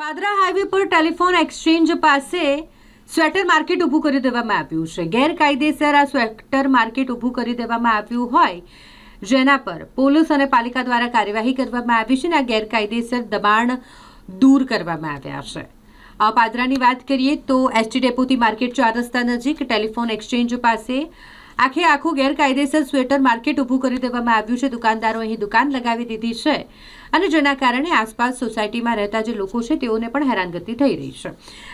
Padra highway પર telephone exchange પાસે sweater market ઊભું કરી દેવામાં આવ્યું છે. ગેરકાયદેસર આ સ્વેટર માર્કેટ ઊભું કરી દેવામાં આવ્યું હોય જેના પર પોલીસ અને પાલિકા દ્વારા કાર્યવાહી કરવામાં આવી છે અને આ ગેરકાયદેસર દબાણ દૂર કરવામાં આવ્યા છે. આ પાદરાની વાત કરીએ તો એસટી ડેપોથી માર્કેટ ચાર રસ્તા નજીક ટેલિફોન એક્સચેન્જ પાસે આખે આખું ગેરકાયદેસર સ્વેટર માર્કેટ ઊભું કરી દેવામાં આવ્યું છે. દુકાનદારો અહીં દુકાન લગાવી દીધી છે અને જેના કારણે આસપાસ સોસાયટીમાં રહેતા જે લોકો છે તેઓને પણ હેરાનગતિ થઈ રહી છે.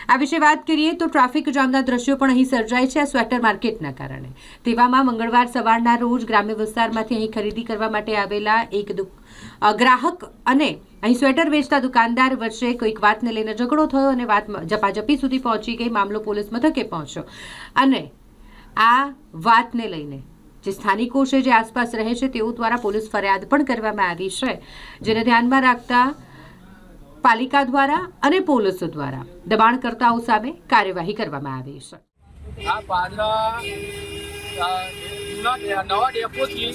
આ વિશે વાત કરીએ તો ટ્રાફિક જામના દ્રશ્યો પણ અહીં સર્જાય છે આ સ્વેટર માર્કેટના કારણે. તેવામાં મંગળવાર સવારના રોજ ગ્રામ્ય વિસ્તારમાંથી અહીં ખરીદી કરવા માટે આવેલા એક ગ્રાહક અને અહીં સ્વેટર વેચતા દુકાનદાર વચ્ચે કોઈક વાતને લઈને ઝઘડો થયો અને વાત જપાજપી સુધી પહોંચી ગઈ. મામલો પોલીસ મથકે પહોંચ્યો. અને આ વાતને લઈને જે સ્થાનિકો છે, જે આસપાસ રહે છે, તેઓ દ્વારા પોલીસ ફરિયાદ પણ કરવામાં આવી છે, જેને ધ્યાનમાં રાખતા પાલિકા દ્વારા અને પોલીસ દ્વારા દબાણકર્તાઓ સામે કાર્યવાહી કરવામાં આવી છે. નવા ડેપોથી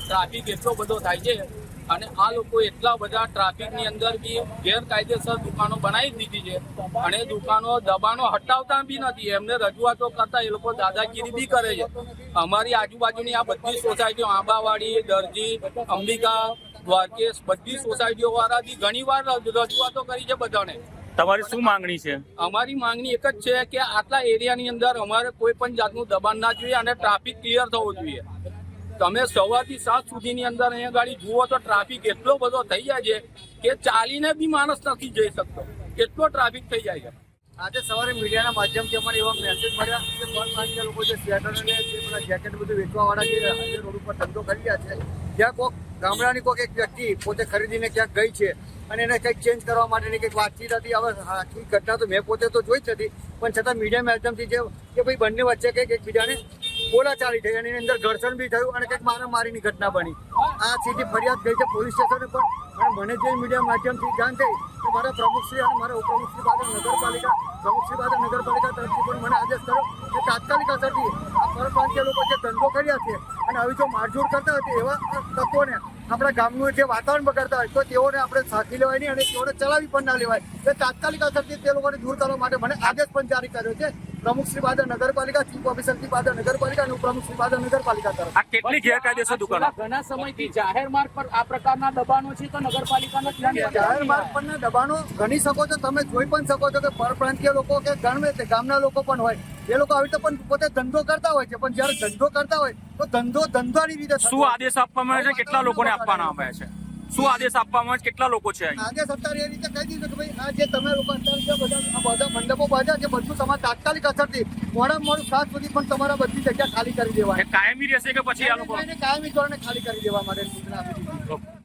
ટ્રાફિક એટલો બધો થાય છે અને આ લોકો એટલા બધા ટ્રાફિકની અંદર બી ગેરકાયદેસર દુકાનો બનાવી દીધી છે. અને દુકાનો દબાણો હટાવતા બી નથી. એમને રજૂઆતો કરતા એ લોકો દાદાગીરી બી કરે છે. અમારી આજુબાજુની આ બધી સોસાયટીઓ આંબાવાડી દરજી અંબિકા દ્વારકેશ બધી સોસાયટીઓ વાળા બી ઘણી વાર રજૂઆતો કરી છે બધાને. તમારી શું માંગણી છે? અમારી માંગણી એક જ છે કે આટલા એરિયાની અંદર અમારે કોઈ પણ જાતનું દબાણ ના જોઈએ અને ટ્રાફિક ક્લિયર થવો જોઈએ. તમે સવારથી સાત સુધીની અંદર અહીંયા ગાડી જુઓ તો ટ્રાફિક એટલો બધો થઈ જાય છે કે ચાલીને બી માણસ નથી જઈ શકતો. એટલો ટ્રાફિક થઈ જાય છે. આજે સવારે મીડિયાના માધ્યમથી અમારે એવા મેસેજ મળ્યા કે પરપ્રાંતીય લોકો જે સ્વેટર અને જે જેકેટ બધું વેચવાવાળા જે રોડ ઉપર ધંધો કરી રહ્યા છે, ત્યાં કોઈક ગામડાની કોઈક એક વ્યક્તિ પોતે ખરીદીને ક્યાંક ગઈ છે અને એને કંઈક ચેન્જ કરવા માટેની કંઈક વાતચીત હતી. હવે આખી ઘટના તો મેં પોતે તો જોઈ જ નથી. પણ છતાં મીડિયા માધ્યમથી જે કે ભાઈ બંને વચ્ચે કંઈક એકબીજાને બોલાચાલી થઈ અને એની અંદર ઘર્ષણ બી થયું અને કંઈક મારામારીની ઘટના બની. આ સીધી ફરિયાદ ગઈ છે પોલીસ સ્ટેશને પણ. અને મને જે મીડિયા માધ્યમથી જાણ થઈ કે મારા પ્રમુખશ્રી અને મારા ઉપપ્રમુખશ્રી બાદ નગરપાલિકા, પ્રમુખશ્રી બાદ નગરપાલિકા તરફથી પણ મને આદેશ કર્યો કે તાત્કાલિક અસરથી આ પરપ્રાંતીય લોકો જે ધંધો કર્યા છે અને આવી જો મારઝૂડ કરતા હોય એવા તત્વોને આપણા ગામનું જે વાતાવરણ બગાડતા હોય તો તેઓને આપણે સાથી લેવાય નહીં અને તેઓને ચલાવી પણ ના લેવાય. એટલે તાત્કાલિક અસરથી તે લોકોને દૂર કરવા માટે મને આદેશ પણ જારી કર્યો છે. પ્રમુખશ્રી બાદ નગરપાલિકા ચીફ ઓફિસરથી બાદ નગરપાલિકા અને ઉપપ્રમુખશ્રી બાદ નગરપાલિકા તરફ. આ કેટલી ગેરકાયદેસર દુકાનો? ઘણા સમયથી જાહેર માર્ગ પર આ પ્રકારના દબાણો છે તો નગરપાલિકાના જાહેર માર્ગ પરના દબાણો ગણી શકો છો તમે જોઈ પણ શકો છો કે પરપ્રાંતીય લોકો કે ગણવે તે ગામના લોકો પણ હોય. એ લોકો આવી રીતે પણ પોતે ધંધો કરતા હોય છે પણ જ્યારે ધંધો કરતા હોય તો ધંધો ધંધાની રીતે શું આદેશ આપવામાં આવે છે? કેટલા લોકોને આપવાના આવ્યા છે? શું આદેશ આપવામાં આવે? કેટલા લોકો છે? આદેશ અત્યારે એ રીતે કહી દીધું કે ભાઈ આ જે તમે લોકો અત્યારે જે બધા બધા મંડપો બાંધ્યા જે બધું સમાજ તાત્કાલિક અસરથી મોડા મોડું સાત સુધી પણ તમારા બધી જગ્યા ખાલી કરી દેવાની કાયમી રહેશે કે પછી આ લોકો? કાયમી ધોરણે ખાલી કરી દેવા માટે સૂચના આપી દીધી.